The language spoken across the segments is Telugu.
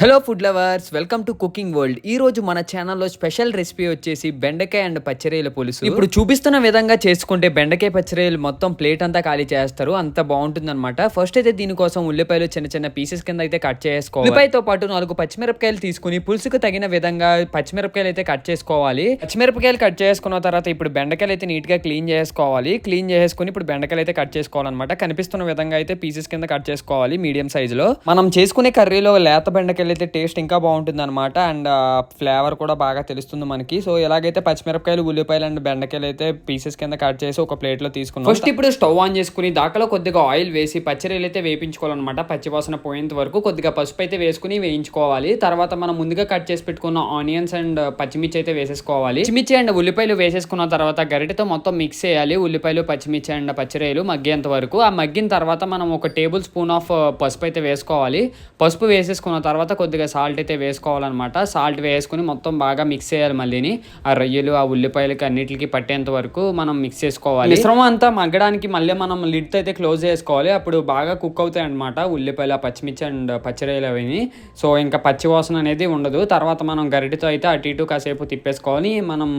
Hello food lovers welcome to cooking world ఈ రోజు మన ఛానల్లో స్పెషల్ రెసిపీ వచ్చేసి బెండకాయ అండ్ పచ్చరేల పులుసు. ఇప్పుడు చూపిస్తున్న విధంగా చేసుకుంటే బెండకాయ పచ్చరేలు మొత్తం ప్లేట్ అంతా ఖాళీ చేస్తారు. అంత బాగుంటుంది అనమాట ఫస్ట్ అయితే దీనికోసం ఉల్లిపాయలు చిన్న చిన్న పీసెస్ కింద అయితే కట్ చేసుకోవాలి. ఉల్లిపాయతో పాటు నాలుగు పచ్చిమిరపకాయలు తీసుకుని పులుసుకు తగిన విధంగా పచ్చిమిరపకాయలు అయితే కట్ చేసుకోవాలి. పచ్చిమిరపకాయలు కట్ చేసుకున్న తర్వాత ఇప్పుడు బెండకాయలు అయితే నీట్గా క్లీన్ చేసుకోవాలి. క్లీన్ చేసుకుని ఇప్పుడు బెండకాయలు అయితే కట్ చేసుకోవాలన్నమాట. కనిపిస్తున్న విధంగా అయితే పీసెస్ కింద కట్ చేసుకోవాలి మీడియం సైజ్లో. మనం చేసుకునే కర్రీలో లేత బెండకాయలు అయితే టేస్ట్ ఇంకా బాగుంటుంది అనమాట అండ్ ఫ్లేవర్ కూడా బాగా తెలుస్తుంది మనకి. సో ఎలాగైతే పచ్చిమిరపకాయలు ఉల్లిపాయలు అండ్ బెండకాయలు అయితే పీసెస్ కింద కట్ చేసి ఒక ప్లేట్లో తీసుకున్నాం. ఫస్ట్ ఇప్పుడు స్టవ్ ఆన్ చేసుకుని దాకలో కొద్దిగా ఆయిల్ వేసి పచ్చిరీలు అయితే వేపించుకోవాలన్నమాట. పచ్చివాసన పోయేంత వరకు కొద్దిగా పసుపు అయితే వేసుకుని వేయించుకోవాలి. తర్వాత మనం ముందుగా కట్ చేసి పెట్టుకున్న ఆనియన్స్ అండ్ పచ్చిమిర్చి అయితే వేసేసుకోవాలి. పచ్చిమిర్చి అండ్ ఉల్లిపాయలు వేసేసుకున్న తర్వాత గరిటెతో మొత్తం మిక్స్ చేయాలి. ఉల్లిపాయలు పచ్చిమిర్చి అండ్ పచ్చిరేలు మగ్గేంత వరకు. ఆ మగ్గిన తర్వాత మనం ఒక టేబుల్ స్పూన్ ఆఫ్ పసుపు అయితే వేసుకోవాలి. పసుపు వేసేసుకున్న తర్వాత కొద్దిగా సాల్ట్ అయితే వేసుకోవాలన్నమాట. సాల్ట్ వేసుకుని మొత్తం బాగా మిక్స్ చేయాలి మళ్ళీని. ఆ రొయ్యలు ఆ ఉల్లిపాయలకి అన్నిటికి పట్టేంత వరకు మనం మిక్స్ చేసుకోవాలి. మిశ్రమం అంతా మగ్గడానికి మళ్ళీ మనం లిడ్ అయితే క్లోజ్ చేసుకోవాలి. అప్పుడు బాగా కుక్ అవుతాయి అనమాట ఉల్లిపాయలు ఆ పచ్చిమిర్చి అండ్ పచ్చిరేలు అవి సో ఇంకా పచ్చి వాసన అనేది ఉండదు. తర్వాత మనం గరిటితో అయితే అటు ఇటు కాసేపు తిప్పేసుకోవాలి మనం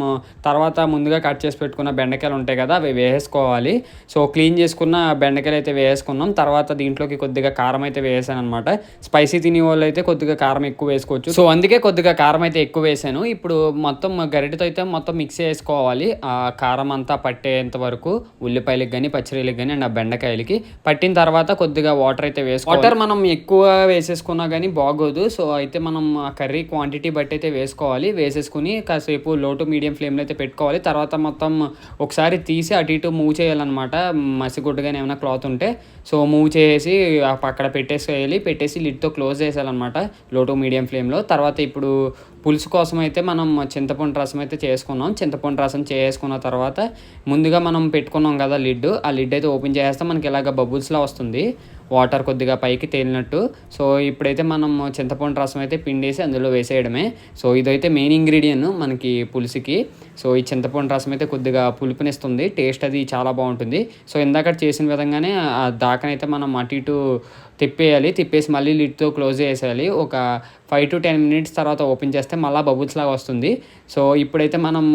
తర్వాత ముందుగా కట్ చేసి పెట్టుకున్న బెండకాయలు ఉంటాయి కదా అవి వేసుకోవాలి సో క్లీన్ చేసుకున్న బెండకాయలు అయితే వేసుకున్నాం తర్వాత దీంట్లోకి కొద్దిగా కారం అయితే వేసాను అనమాట స్పైసీ తినే వాళ్ళు అయితే కొద్దిగా కారం ఎక్కువ వేసుకోవచ్చు. సో అందుకే కొద్దిగా కారం అయితే ఎక్కువ వేసాను. ఇప్పుడు మొత్తం గరిటతో అయితే మొత్తం మిక్స్ చేసుకోవాలి. ఆ కారం అంతా పట్టేంత వరకు ఉల్లిపాయలకి కానీ పచ్చిరీలకి కానీ అండ్ ఆ బెండకాయలకి. పట్టిన తర్వాత కొద్దిగా వాటర్ అయితే వేసుకోవాలి. వాటర్ మనం ఎక్కువ వేసేసుకున్నా కానీ బాగోదు. సో అయితే మనం ఆ కర్రీ క్వాంటిటీ బట్టి అయితే వేసుకోవాలి. వేసేసుకుని కాసేపు లో టు మీడియం ఫ్లేమ్లో అయితే పెట్టుకోవాలి. తర్వాత మొత్తం ఒకసారి తీసి అటు ఇటు మూవ్ చేయాలన్నమాట. మసిగుడ్డు కానీ ఏమైనా క్లాత్ ఉంటే. సో మూవ్ చేసి అక్కడ పెట్టేసేయాలి. పెట్టేసి లిడ్తో క్లోజ్ చేసేయాలన్నమాట. లో టు మీడియం ఫ్లేమ్లో. తర్వాత ఇప్పుడు పులుసు కోసం అయితే మనం చింతపండు రసం అయితే చేసుకున్నాం. చింతపండు రసం చేసుకున్న తర్వాత ముందుగా మనం పెట్టుకున్నాం కదా లిడ్. ఆ లిడ్ అయితే ఓపెన్ చేస్తే మనకి ఇలాగ బబుల్స్లా వస్తుంది. వాటర్ కొద్దిగా పైకి తేలినట్టు. సో ఇప్పుడైతే మనం చింతపండు రసం అయితే పిండేసి అందులో వేసేయడమే. సో ఇదైతే మెయిన్ ఇంగ్రీడియంట్ మనకి పులుసుకి. సో ఈ చింతపండు రసం అయితే కొద్దిగా పులుపునిస్తుంది. టేస్ట్ అది చాలా బాగుంటుంది. సో ఇందాక చేసిన విధంగానే ఆ దాకనైతే మనం అటు ఇటు తిప్పేయాలి. తిప్పేసి మళ్ళీ లిడ్తో క్లోజ్ చేసేయాలి. ఒక ఫైవ్ టు టెన్ మినిట్స్ తర్వాత ఓపెన్ చేస్తే మళ్ళీ బబుల్స్ లాగా వస్తుంది. సో ఇప్పుడైతే మనం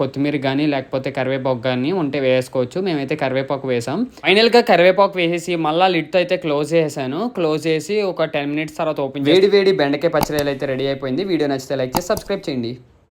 కొత్తిమీర కానీ లేకపోతే కరివేపాకు కానీ ఉంటే వేసుకోవచ్చు. మేమైతే కరివేపాకు వేసాం. ఫైనల్గా కరివేపాకు వేసేసి మళ్ళీ లిడ్తో అయితే క్లోజ్ చేశాను క్లోజ్ చేసి ఒక టెన్ మినిట్స్ తర్వాత ఓపెన్ వేడి వేడి బెండకాయ పచ్చడి అయితే రెడీ అయిపోయింది. వీడియో నచ్చితే లైక్ చేసి సబ్స్క్రైబ్ చేయండి.